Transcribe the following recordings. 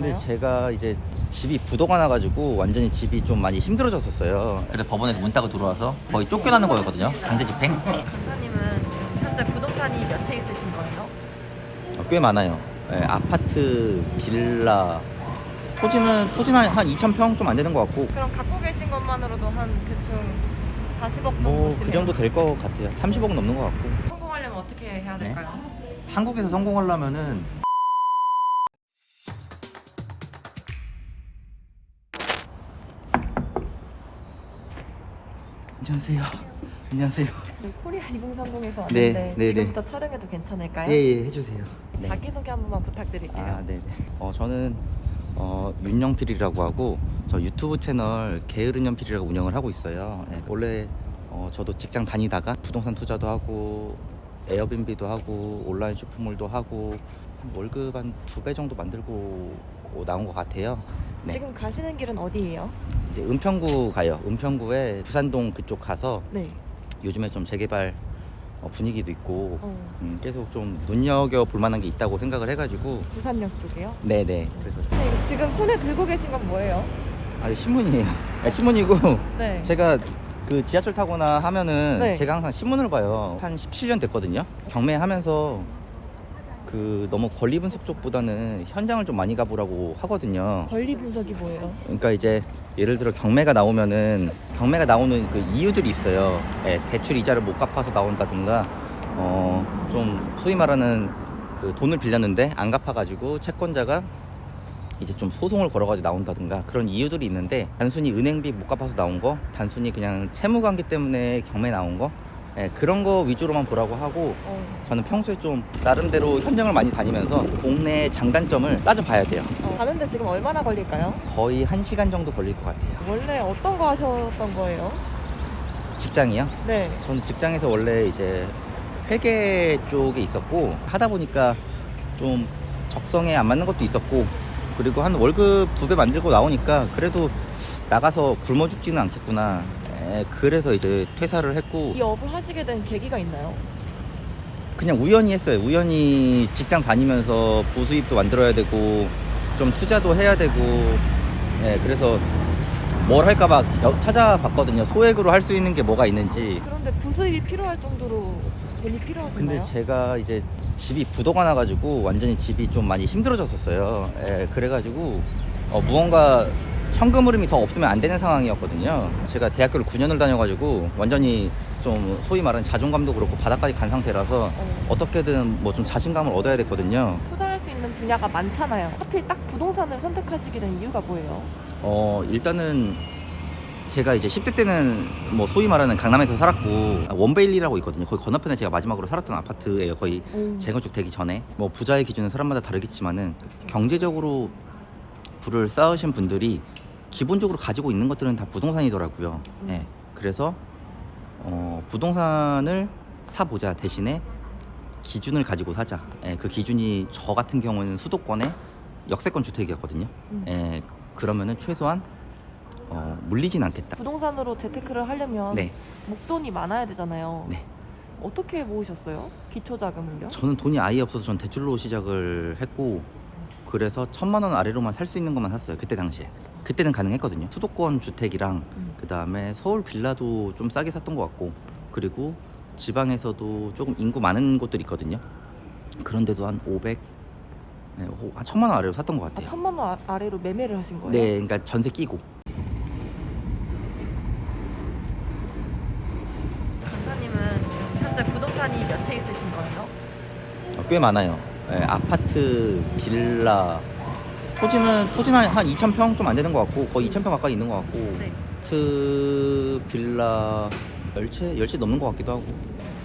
근데? 제가 이제 집이 부도가 나가지고 완전히 집이 좀 많이 힘들어졌었어요. 그래서 법원에서 문 따고 들어와서 거의 쫓겨나는 거였거든요. 강제 집행. 강사님은 지금 현재 부동산이 몇 채 있으신 거예요? 어, 꽤 많아요. 예, 아파트, 빌라, 토지는 토지는 한 2,000평 좀 안 되는 것 같고 그럼 갖고 계신 것만으로도 한 대충 40억 정도 뭐. 그 정도 될 것 같아요. 30억은 넘는 것 같고 성공하려면 어떻게 해야 네. 될까요? 한국에서 성공하려면은 안녕하세요. 안녕하세요. 네, 코리아 2030에서 네, 왔는데 네, 지금부터 촬영해도 괜찮을까요? 예 예 해주세요. 네. 자기소개 한 번만 부탁드릴게요. 아, 네네. 어, 저는 어, 윤영필이라고 하고 저 유튜브 채널 게으른 연필이라고 운영을 하고 있어요. 네, 원래 어, 저도 직장 다니다가 부동산 투자도 하고 에어비앤비도 하고 온라인 쇼핑몰도 하고 한 월급 한 두 배 정도 만들고 나온 것 같아요. 네. 지금 가시는 길은 어디예요? 이제 은평구 가요. 은평구에 부산동 그쪽 가서 네. 요즘에 좀 재개발 어, 분위기도 있고 어, 음, 계속 좀 눈여겨 볼 만한 게 있다고 생각을 해가지고 부산역 쪽이요? 네네 그래서 네, 지금 손에 들고 계신 건 뭐예요? 아 신문이에요. 아, 신문이고 네. 제가 그 지하철 타거나 하면은 네. 제가 항상 신문을 봐요. 한 17년 됐거든요. 경매하면서 그 너무 권리 분석 쪽보다는 현장을 좀 많이 가보라고 하거든요. 권리 분석이 뭐예요? 그러니까 이제 예를 들어 경매가 나오면은 경매가 나오는 그 이유들이 있어요. 예, 대출 이자를 못 갚아서 나온다든가 어 좀 소위 말하는 그 돈을 빌렸는데 안 갚아가지고 채권자가 이제 좀 소송을 걸어가지고 나온다든가 그런 이유들이 있는데 단순히 은행비 못 갚아서 나온 거, 단순히 그냥 채무 관계 때문에 경매 나온 거, 예, 그런 거 위주로만 보라고 하고 어, 저는 평소에 좀 나름대로 현장을 많이 다니면서 동네 장단점을 따져봐야 돼요. 어, 가는데 지금 얼마나 걸릴까요? 거의 한 시간 정도 걸릴 것 같아요. 원래 어떤 거 하셨던 거예요? 직장이요? 네. 전 직장에서 원래 이제 회계 쪽에 있었고 하다 보니까 좀 적성에 안 맞는 것도 있었고 그리고 한 월급 두 배 만들고 나오니까 그래도 나가서 굶어 죽지는 않겠구나. 에, 그래서 이제 퇴사를 했고 이 업을 하시게 된 계기가 있나요? 그냥 우연히 했어요. 우연히 직장 다니면서 부수입도 만들어야 되고 좀 투자도 해야 되고 예, 그래서 뭘 할까봐 여- 찾아봤거든요. 소액으로 할 수 있는 게 뭐가 있는지. 그런데 부수입이 필요할 정도로 돈이 필요하신가요? 근데 제가 이제 집이 부도가 나가지고 완전히 집이 좀 많이 힘들어졌었어요. 예, 그래가지고 어, 무언가 현금 흐름이 더 없으면 안 되는 상황이었거든요. 제가 대학교를 9년을 다녀가지고 완전히 좀 소위 말하는 자존감도 그렇고 바닥까지 간 상태라서 어, 어떻게든 뭐 좀 자신감을 얻어야 됐거든요. 투자할 수 있는 분야가 많잖아요. 하필 딱 부동산을 선택하시게 된 이유가 뭐예요? 어, 일단은 제가 이제 10대 때는 뭐 소위 말하는 강남에서 살았고 원베일리라고 있거든요. 거기 건너편에 제가 마지막으로 살았던 아파트예요. 거의 오. 재건축 되기 전에 뭐 부자의 기준은 사람마다 다르겠지만은 경제적으로 부를 쌓으신 분들이 기본적으로 가지고 있는 것들은 다 부동산이더라고요. 음. 예. 그래서 어, 부동산을 사보자 대신에 기준을 가지고 사자. 예, 그 기준이 저 같은 경우는 수도권의 역세권 주택이었거든요. 음. 예, 그러면은 최소한 어, 물리진 않겠다. 부동산으로 재테크를 하려면 네, 목돈이 많아야 되잖아요. 네. 어떻게 모으셨어요? 기초 자금을요? 저는 돈이 아예 없어서 전 대출로 시작을 했고 그래서 천만 원 아래로만 살 수 있는 것만 샀어요 그때 당시에 그때는 가능했거든요 수도권 주택이랑 음. 그 다음에 서울 빌라도 좀 싸게 샀던 것 같고 그리고 지방에서도 조금 인구 많은 곳들 있거든요 그런데도 한 500, 네, 호- 한 천만 원 아래로 샀던 것 아, 같아요 천만 원 아, 아래로 매매를 하신 거예요? 네 그러니까 전세 끼고 강사님은 지금 현재 부동산이 몇 채 있으신 거예요? 어, 꽤 많아요 예, 아파트, 빌라 토지는 토지는 한 2,000평 좀 안 되는 것 같고 거의 2,000평 가까이 있는 것 같고 네. 아파트 빌라 10채, 10채 넘는 것 같기도 하고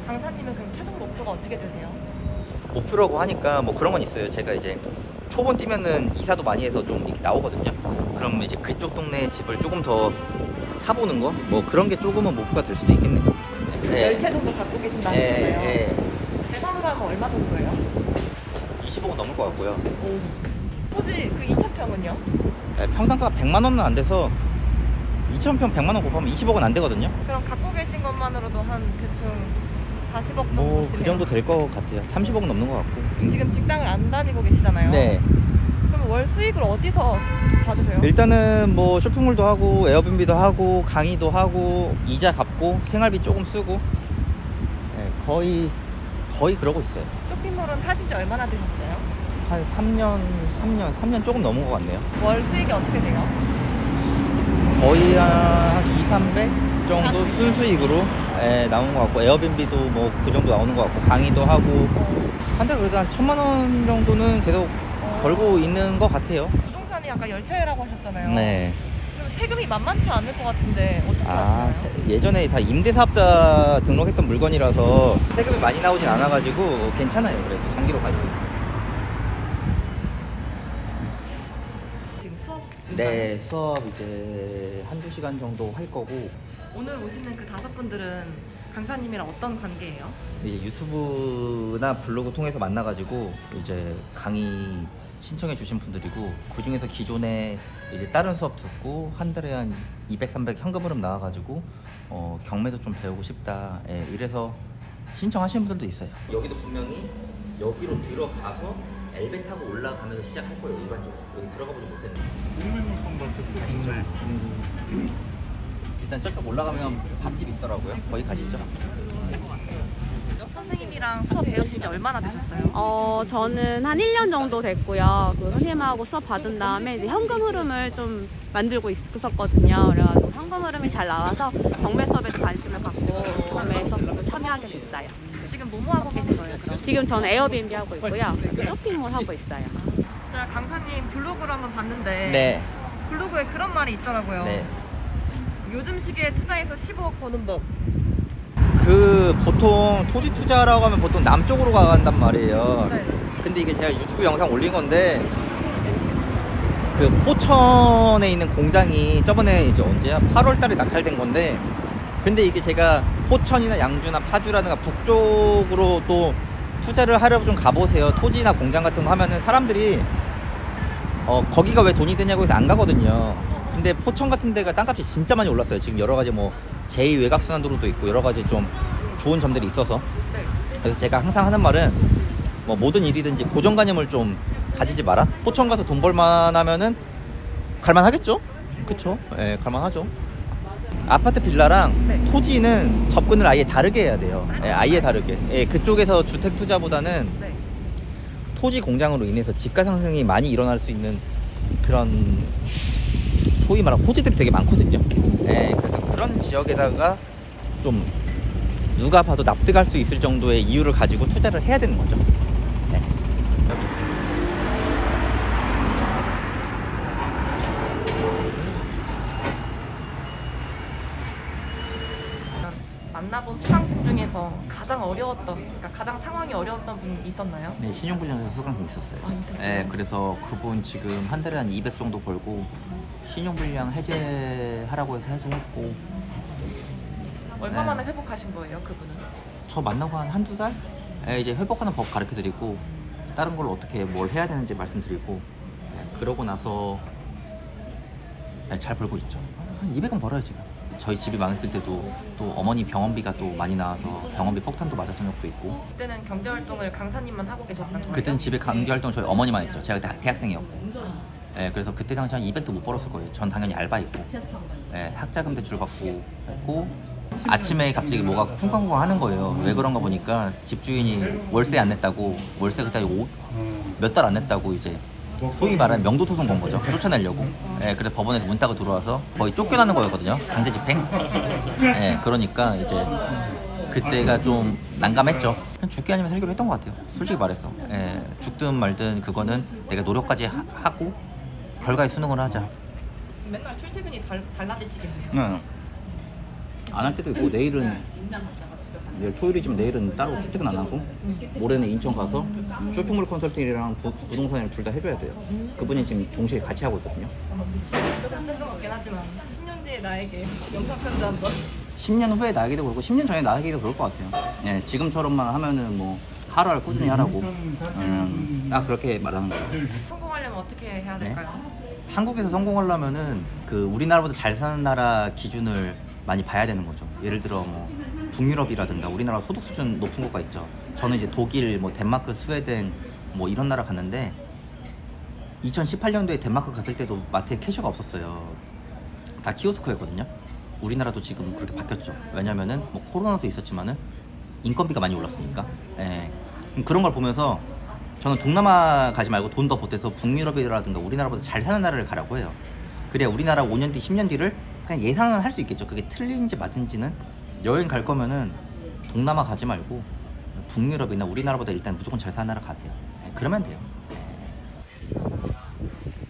강사님은 그럼 최종 목표가 어떻게 되세요? 목표라고 하니까 뭐 그런 건 있어요 제가 이제 초본 뛰면은 이사도 많이 해서 좀 이렇게 나오거든요 그럼 이제 그쪽 동네 집을 조금 더 사보는 거? 뭐 그런 게 조금은 목표가 될 수도 있겠네요 열채 정도 갖고 계신다는 예, 거예요? 예. 재산으로 하면 얼마 정도예요? 25억 넘을 것 같고요 오. 토지 그 2,000평은요? 예, 평당가가 100만 원은 안 돼서 2,000평 100만 원 곱하면 20억은 안 되거든요 그럼 갖고 계신 것만으로도 한 대충 40억 정도 뭐그 시네요. 정도 될 것 같아요 30억은 넘는 것 같고 지금 직장을 안 다니고 계시잖아요. 네 그럼 그럼 월 수익을 어디서 받으세요? 일단은 뭐 쇼핑몰도 하고 에어비앤비도 하고 강의도 하고 이자 갚고 생활비 조금 쓰고 네, 거의 거의 그러고 있어요. 쇼핑몰은 하신 지 얼마나 되셨어요? 한 3년, 3년, 3년 조금 넘은 것 같네요. 월 수익이 어떻게 돼요? 거의 한 2, 300 정도 순수익으로 예, 나온 것 같고 에어비앤비도 뭐 그 정도 나오는 것 같고 강의도 하고 한 달 그래도 한 천만 원 정도는 계속 벌고 있는 것 같아요. 부동산이 아까 열차회라고 하셨잖아요. 네. 세금이 만만치 않을 것 같은데 어떻게 아, 하시나요? 세- 예전에 다 임대사업자 등록했던 물건이라서 세금이 많이 나오진 않아가지고 괜찮아요. 그래도 장기로 가지고 있어요. 지금 수업 네, 수업 이제 한두 시간 정도 할 거고 오늘 오시는 그 다섯 분들은 강사님이랑 어떤 관계예요? 이제 유튜브나 블로그 통해서 만나가지고 이제 강의 신청해 주신 분들이고 그 중에서 기존에 이제 다른 수업 듣고 한 달에 한 200, 300 현금 흐름 나와가지고 어, 경매도 좀 배우고 싶다. 예, 이래서 신청하시는 분들도 있어요. 여기도 분명히 여기로 들어가서 엘베 타고 올라가면서 시작할 거예요. 일반적으로 여기 들어가 보지 못했는데. 가시죠. 일단 저쪽 올라가면 밥집 있더라고요. 거기 가시죠. 선생님이랑 수업 배우신 지 얼마나 되셨어요? 어, 저는 한 1년 정도 됐고요. 그 선생님하고 수업 받은 다음에 이제 현금 흐름을 좀 만들고 있었거든요. 그래가지고 현금 흐름이 잘 나와서 경매 수업에 도 관심을 갖고 경매 수업도 참여하게 됐어요. 지금 뭐뭐 하고 계신 거예요? 그럼? 지금 저는 에어비앤비 하고 있고요. 쇼핑몰 하고 있어요. 제가 강사님 블로그를 한번 봤는데 네. 블로그에 그런 말이 있더라고요. 네. 요즘 시기에 투자해서 15억 버는 법. 그 보통 토지 투자라고 하면 보통 남쪽으로 가간단 말이에요. 네. 근데 이게 제가 유튜브 영상 올린 건데 그 포천에 있는 공장이 저번에 이제 언제야? 8월 달에 낙찰된 건데 근데 이게 제가 포천이나 양주나 파주라든가 북쪽으로 또 투자를 하려고 좀 가보세요. 토지나 공장 같은 거 하면은 사람들이 어 거기가 왜 돈이 되냐고 해서 안 가거든요. 근데 포천 같은 데가 땅값이 진짜 많이 올랐어요. 지금 여러 가지 뭐 제2 외곽순환도로도 있고 여러 가지 좀 좋은 점들이 있어서 네. 그래서 제가 항상 하는 말은 뭐 모든 일이든지 고정관념을 좀 가지지 마라. 포천 가서 돈 벌만 하면은 갈만 하겠죠? 그쵸? 예, 갈만 하죠. 아파트 빌라랑 네. 토지는 접근을 아예 다르게 해야 돼요. 예, 아예 다르게. 예, 그쪽에서 주택 투자보다는 네. 토지 공장으로 인해서 집가 상승이 많이 일어날 수 있는 그런 소위 말하는 토지들이 되게 많거든요. 예, 그래서 그런 지역에다가 좀 누가 봐도 납득할 수 있을 정도의 이유를 가지고 투자를 해야 되는 거죠. 네. 만나본 수강 생 중에서 가장 어려웠던, 그러니까 가장 상황이 어려웠던 분 있었나요? 네, 신용불량에서 수강이 있었어요. 아, 있었어요? 네, 그래서 그분 지금 한 달에 한 200 정도 벌고 신용불량 해제하라고 해서 해제했고 얼마 네. 만에 회복하신 거예요, 그분은? 저 만나고 한 한두 달? 예, 이제 회복하는 법 가르쳐 드리고 다른 걸 어떻게 뭘 해야 되는지 말씀드리고 예, 그러고 나서 예, 잘 벌고 있죠. 한 200은 벌어요 지금. 저희 집이 망했을 때도 또 어머니 병원비가 또 많이 나와서 병원비 폭탄도 맞았던 적도 있고 그때는 경제 활동을 강사님만 하고 계셨던 거예요? 그때는 집에 강제 활동 저희 어머니만 했죠. 제가 그때 대학생이었고. 예, 그래서 그때 당시 한 200도 못 벌었을 거예요. 전 당연히 알바했고. 예, 학자금 대출 받고 했고 아침에 갑자기 뭐가 쿵쾅쿵쾅 하는 거예요. 왜 그런가 보니까 집주인이 월세 안 냈다고 월세 그때 몇 달 안 냈다고 이제 소위 말하는 명도 소송 건 거죠. 쫓아내려고. 예, 그래서 법원에서 문따가 들어와서 거의 쫓겨나는 거였거든요. 강제 집행. 예, 그러니까 이제 그때가 좀 난감했죠. 그냥 죽기 아니면 살기로 했던 것 같아요. 솔직히 말해서. 예, 죽든 말든 그거는 내가 노력까지 하, 하고 결과에 수능을 하자. 맨날 출퇴근이 달, 달라지시겠네요. 응. 안할 때도 있고 내일은 내일 토요일이지만 내일은 따로 출퇴근 안 하고 모레는 인천 가서 쇼핑몰 컨설팅이랑 부, 부동산이랑 둘 다 해줘야 돼요. 그분이 지금 동시에 같이 하고 있거든요. 조금 뜬금없긴 하지만 10년 뒤에 나에게 영상 편지 한번 10년 후에 나에게도 그렇고 10년 전에 나에게도 그럴 것 같아요. 예, 지금처럼만 하면은 뭐 하루하루 꾸준히 하라고 음, 딱 그렇게 말하는 거예요. 성공하려면 어떻게 해야 네. 될까요? 한국에서 성공하려면은 그 우리나라보다 잘 사는 나라 기준을 많이 봐야 되는 거죠. 예를 들어 뭐 북유럽이라든가 우리나라 소득 수준 높은 국가 있죠. 저는 이제 독일, 뭐 덴마크, 스웨덴 뭐 이런 나라 갔는데 2018년도에 덴마크 갔을 때도 마트에 캐셔가 없었어요. 다 키오스크였거든요. 우리나라도 지금 그렇게 바뀌었죠. 왜냐면은 뭐 코로나도 있었지만은 인건비가 많이 올랐으니까. 예. 그런 걸 보면서 저는 동남아 가지 말고 돈 더 보태서 북유럽이라든가 우리나라보다 잘 사는 나라를 가라고 해요. 그래야 우리나라 5년 뒤, 10년 뒤를 그냥 예상은 할 수 있겠죠. 그게 틀린지 맞은지는 여행 갈 거면은 동남아 가지 말고 북유럽이나 우리나라보다 일단 무조건 잘 사는 나라 가세요. 예, 그러면 돼요.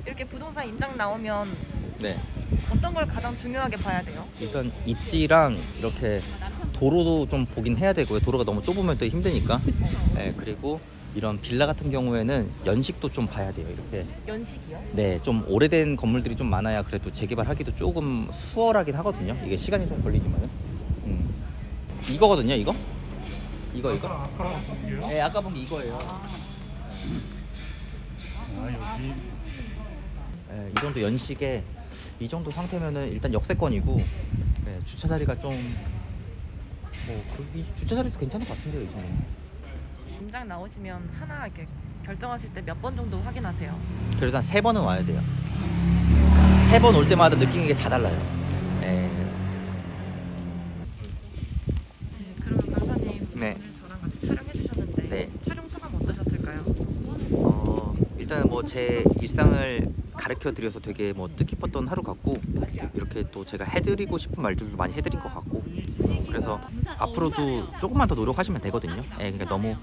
이렇게 부동산 임장 나오면 네. 어떤 걸 가장 중요하게 봐야 돼요? 일단 입지랑 이렇게 도로도 좀 보긴 해야 되고요. 도로가 너무 좁으면 또 힘드니까. 네, 그리고 이런 빌라 같은 경우에는 연식도 좀 봐야 돼요. 이렇게. 연식이요? 네, 좀 오래된 건물들이 좀 많아야 그래도 재개발하기도 조금 수월하긴 하거든요. 이게 시간이 좀 걸리지만은. 음. 이거거든요, 이거? 이거 이거? 아까? 네, 아까 본 게 이거예요. 아 여기 네, 이 정도 연식에 이 정도 상태면은 일단 역세권이고 네, 주차 자리가 좀뭐 그, 주차 자리도 괜찮을 것 같은데요, 이 정도. 임장 나오시면 하나 이렇게 결정하실 때 몇 번 정도 확인하세요? 그래도 한 세 번은 와야 돼요. 세 번 올 때마다 느끼는 게 다 달라요. 네. 네, 그러면 강사님 네. 오늘 저랑 같이 촬영해 주셨는데 네. 촬영 소감 어떠셨을까요? 어, 일단은 뭐 제 일상을 가르쳐 드려서 되게 뭐 뜻깊었던 하루 같고 이렇게 또 제가 해드리고 싶은 말들도 많이 해드린 것 같고 그래서 앞으로도 조금만 더 노력하시면 되거든요. 예, 그러니까 너무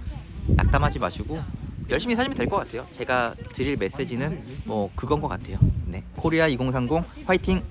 낙담하지 마시고 열심히 사시면 될 것 같아요. 제가 드릴 메시지는 뭐 그건 것 같아요. 네, 코리아 2030 화이팅!